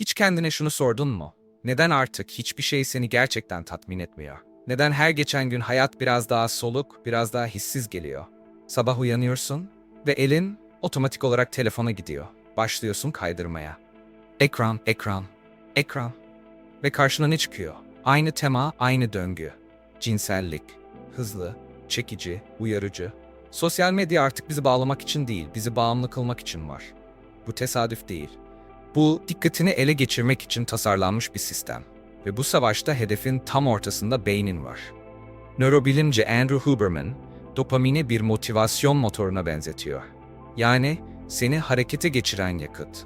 Hiç kendine şunu sordun mu? Neden artık hiçbir şey seni gerçekten tatmin etmiyor? Neden her geçen gün hayat biraz daha soluk, biraz daha hissiz geliyor? Sabah uyanıyorsun ve elin otomatik olarak telefona gidiyor. Başlıyorsun kaydırmaya. Ekran, ekran, ekran. Ve karşına ne çıkıyor? Aynı tema, aynı döngü. Cinsellik, hızlı, çekici, uyarıcı. Sosyal medya artık bizi bağlamak için değil, bizi bağımlı kılmak için var. Bu tesadüf değil. Bu dikkatini ele geçirmek için tasarlanmış bir sistem. Ve bu savaşta hedefin tam ortasında beynin var. Nörobilimci Andrew Huberman, dopamini bir motivasyon motoruna benzetiyor. Yani seni harekete geçiren yakıt.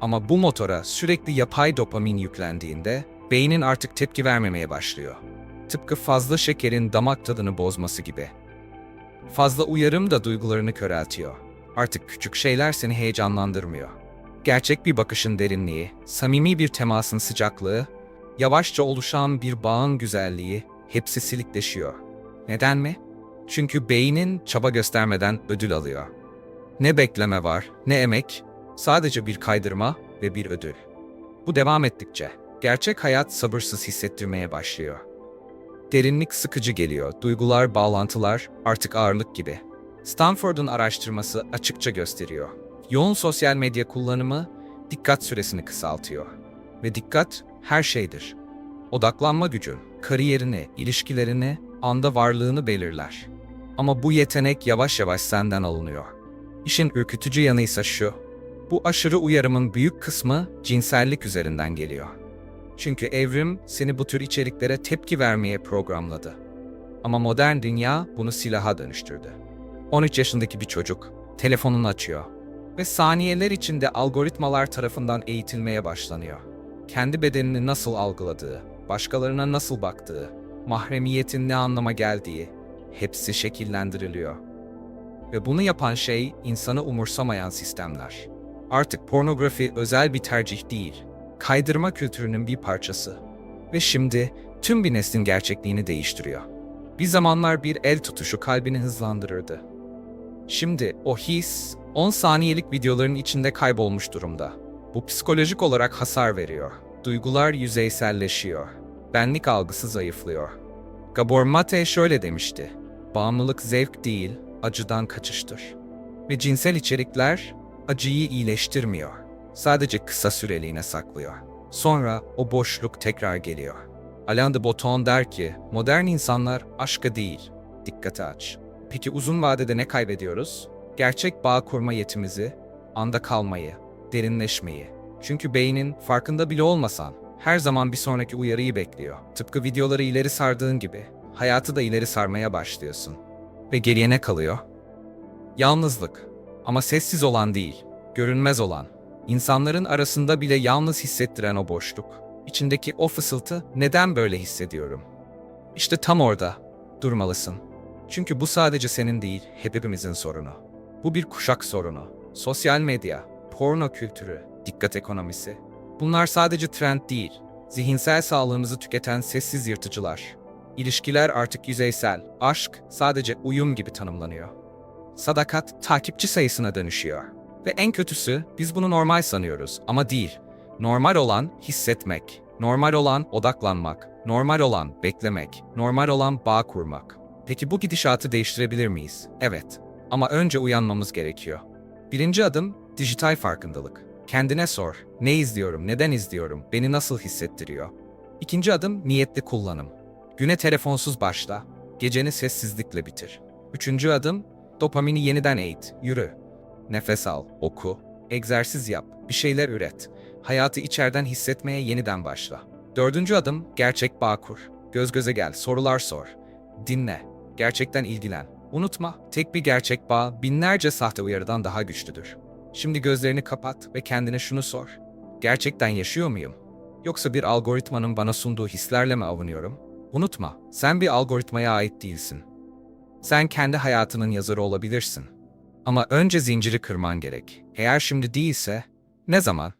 Ama bu motora sürekli yapay dopamin yüklendiğinde beynin artık tepki vermemeye başlıyor. Tıpkı fazla şekerin damak tadını bozması gibi. Fazla uyarım da duygularını köreltiyor. Artık küçük şeyler seni heyecanlandırmıyor. Gerçek bir bakışın derinliği, samimi bir temasın sıcaklığı, yavaşça oluşan bir bağın güzelliği hepsi silikleşiyor. Neden mi? Çünkü beynin çaba göstermeden ödül alıyor. Ne bekleme var, ne emek, sadece bir kaydırma ve bir ödül. Bu devam ettikçe gerçek hayat sabırsız hissettirmeye başlıyor. Derinlik sıkıcı geliyor, duygular, bağlantılar artık ağırlık gibi. Stanford'un araştırması açıkça gösteriyor. Yoğun sosyal medya kullanımı dikkat süresini kısaltıyor. Ve dikkat her şeydir. Odaklanma gücün, kariyerini, ilişkilerini, anda varlığını belirler. Ama bu yetenek yavaş yavaş senden alınıyor. İşin ürkütücü yanı ise şu. Bu aşırı uyarımın büyük kısmı cinsellik üzerinden geliyor. Çünkü evrim seni bu tür içeriklere tepki vermeye programladı. Ama modern dünya bunu silaha dönüştürdü. 13 yaşındaki bir çocuk telefonunu açıyor ve saniyeler içinde algoritmalar tarafından eğitilmeye başlanıyor. Kendi bedenini nasıl algıladığı, başkalarına nasıl baktığı, mahremiyetin ne anlama geldiği hepsi şekillendiriliyor. Ve bunu yapan şey insanı umursamayan sistemler. Artık pornografi özel bir tercih değil, kaydırma kültürünün bir parçası. Ve şimdi tüm bir neslin gerçekliğini değiştiriyor. Bir zamanlar bir el tutuşu kalbini hızlandırırdı. Şimdi o his 10 saniyelik videoların içinde kaybolmuş durumda. Bu psikolojik olarak hasar veriyor. Duygular yüzeyselleşiyor. Benlik algısı zayıflıyor. Gabor Mate şöyle demişti. Bağımlılık zevk değil, acıdan kaçıştır. Ve cinsel içerikler acıyı iyileştirmiyor. Sadece kısa süreliğine saklıyor. Sonra o boşluk tekrar geliyor. Alain de Botton der ki, modern insanlar aşka değil, dikkate aç. Peki uzun vadede ne kaybediyoruz? Gerçek bağ kurma yetimizi, anda kalmayı, derinleşmeyi. Çünkü beynin farkında bile olmasan her zaman bir sonraki uyarıyı bekliyor. Tıpkı videoları ileri sardığın gibi hayatı da ileri sarmaya başlıyorsun. Ve geriye ne kalıyor? Yalnızlık. Ama sessiz olan değil, görünmez olan. İnsanların arasında bile yalnız hissettiren o boşluk. İçindeki o fısıltı neden böyle hissediyorum? İşte tam orada durmalısın. Çünkü bu sadece senin değil, hepimizin sorunu. Bu bir kuşak sorunu. Sosyal medya, porno kültürü, dikkat ekonomisi. Bunlar sadece trend değil, zihinsel sağlığımızı tüketen sessiz yırtıcılar. İlişkiler artık yüzeysel, aşk sadece uyum gibi tanımlanıyor. Sadakat takipçi sayısına dönüşüyor. Ve en kötüsü biz bunu normal sanıyoruz ama değil. Normal olan hissetmek, normal olan odaklanmak, normal olan beklemek, normal olan bağ kurmak. Peki bu gidişatı değiştirebilir miyiz? Evet. Ama önce uyanmamız gerekiyor. Birinci adım dijital farkındalık. Kendine sor. Ne izliyorum, neden izliyorum, beni nasıl hissettiriyor? İkinci adım niyetli kullanım. Güne telefonsuz başla, geceni sessizlikle bitir. Üçüncü adım dopamini yeniden eğit, yürü. Nefes al, oku, egzersiz yap, bir şeyler üret. Hayatı içeriden hissetmeye yeniden başla. Dördüncü adım gerçek bağ kur. Göz göze gel, sorular sor. Dinle, gerçekten ilgilen. Unutma, tek bir gerçek bağ binlerce sahte uyarıdan daha güçlüdür. Şimdi gözlerini kapat ve kendine şunu sor. Gerçekten yaşıyor muyum? Yoksa bir algoritmanın bana sunduğu hislerle mi avunuyorum? Unutma, sen bir algoritmaya ait değilsin. Sen kendi hayatının yazarı olabilirsin. Ama önce zinciri kırman gerek. Eğer şimdi değilse, ne zaman?